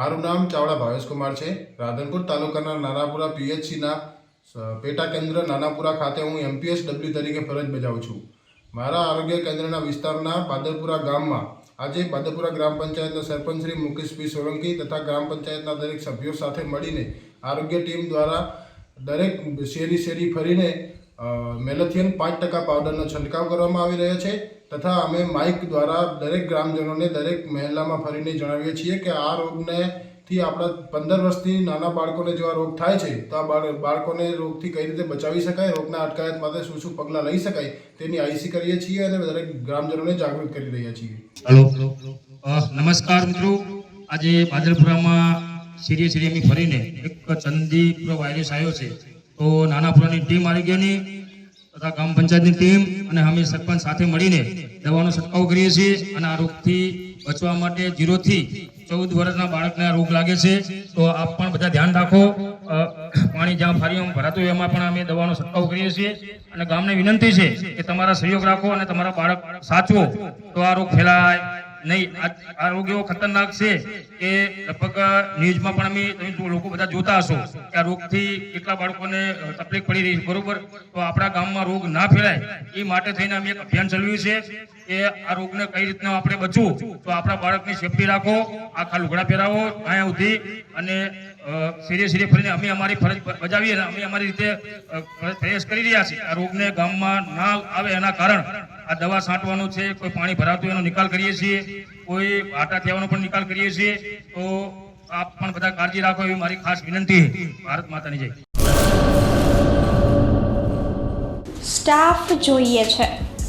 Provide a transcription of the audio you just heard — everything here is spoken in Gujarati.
મારું નામ ચાવડા ભાવેશકુમાર છે. રાધનપુર તાલુકાના નાનાપુરા પીએચસીના પેટા કેન્દ્ર નાનાપુરા ખાતે હું એમપીએસ ડબલ્યુ તરીકે ફરજ બજાવું છું. મારા આરોગ્ય કેન્દ્રના વિસ્તારના પાદરપુરા ગામમાં આજે પાદરપુરા ગ્રામ પંચાયતના સરપંચ શ્રી મુકેશભાઈ સોલંકી તથા ગ્રામ પંચાયતના દરેક સભ્યો સાથે મળીને આરોગ્ય ટીમ દ્વારા દરેક શેરી શેરી ફરીને મેલેથિયન પાંચ ટકા પાવડરનો છંટકાવ કરવામાં આવી રહ્યો છે તથા અમે માઇક દ્વારા દરેક ગ્રામજનોને, દરેક મહેલામાં ફરીને જણાવીએ છીએ કે આ રોગને થી આપણા પંદર વર્ષથી નાના બાળકોને જો આ રોગ થાય છે, તો આ બાળ, બાળકોને રોગથી કઈ રીતે બચાવી શકાય, રોગના અટકાયત માટે શું શું પગલાં લઈ શકાય તેની આઈસી કરીએ છીએ અને દરેક ગ્રામજનોને જાગૃત કરી રહ્યા છીએ. નમસ્કાર મિત્રો. આજે બાદલપુરામાં સીરીએ ફરીને એક ચંદીપુરા વાયરસ આવ્યો છે. તો નાનાપુરાની ટીમ આવી ગયાની. તથા ગ્રામ પંચાયતની ટીમ અને અમે સરપંચ સાથે મળીને દવાનો છંટકાવ કરીએ છીએ અને આ રોગથી બચવા માટે જીરોથી ચૌદ વર્ષના બાળકને આ રોગ લાગે છે. તો આપ પણ બધા ધ્યાન રાખો. પાણી જ્યાં ફારીઓમાં ભરાતું હોય એમાં પણ અમે દવાનો છંટકાવ કરીએ છીએ. અને ગામને વિનંતી છે કે તમારા સહયોગ રાખો અને તમારા બાળક સાચવો. તો આ રોગ ફેલાય. નહીં, આ આ રોગ એવો ખતરનાક છે કે લગભગ ન્યૂઝમાં પણ અમે લોકો બધા જોતા હશો કે આ રોગથી કેટલા બાળકોને તકલીફ પડી રહી છે, બરોબર? તો આપણા ગામમાં રોગ ના ફેલાય એ માટે થઈને અમે એક અભિયાન ચલાવ્યું છે. કે આ રોગને કઈ રીતના આપણે બચવું? તો આપણા બાળકની સેફટી રાખો, આખા લુગડા પહેરાવો, અહીંયા સુધી. અને સિરે સિરે ફરીને અમે અમારી ફરજ બજાવીએ અને અમે અમારી રીતે પ્રયાસ કરી રહ્યા છીએ. આ રોગને ગામમાં ના આવે એના કારણ આ દવા છાંટવાનું છે, કોઈ પાણી ભરાતું એનો નિકાલ કરીએ છીએ, કોઈ આટા થવાનો પણ નિકાલ કરીએ છીએ. તો આપ પણ બધા કાળજી રાખો એવી મારી ખાસ વિનંતી. ભારત માતાની જય. સ્ટાફ જોઈએ છે.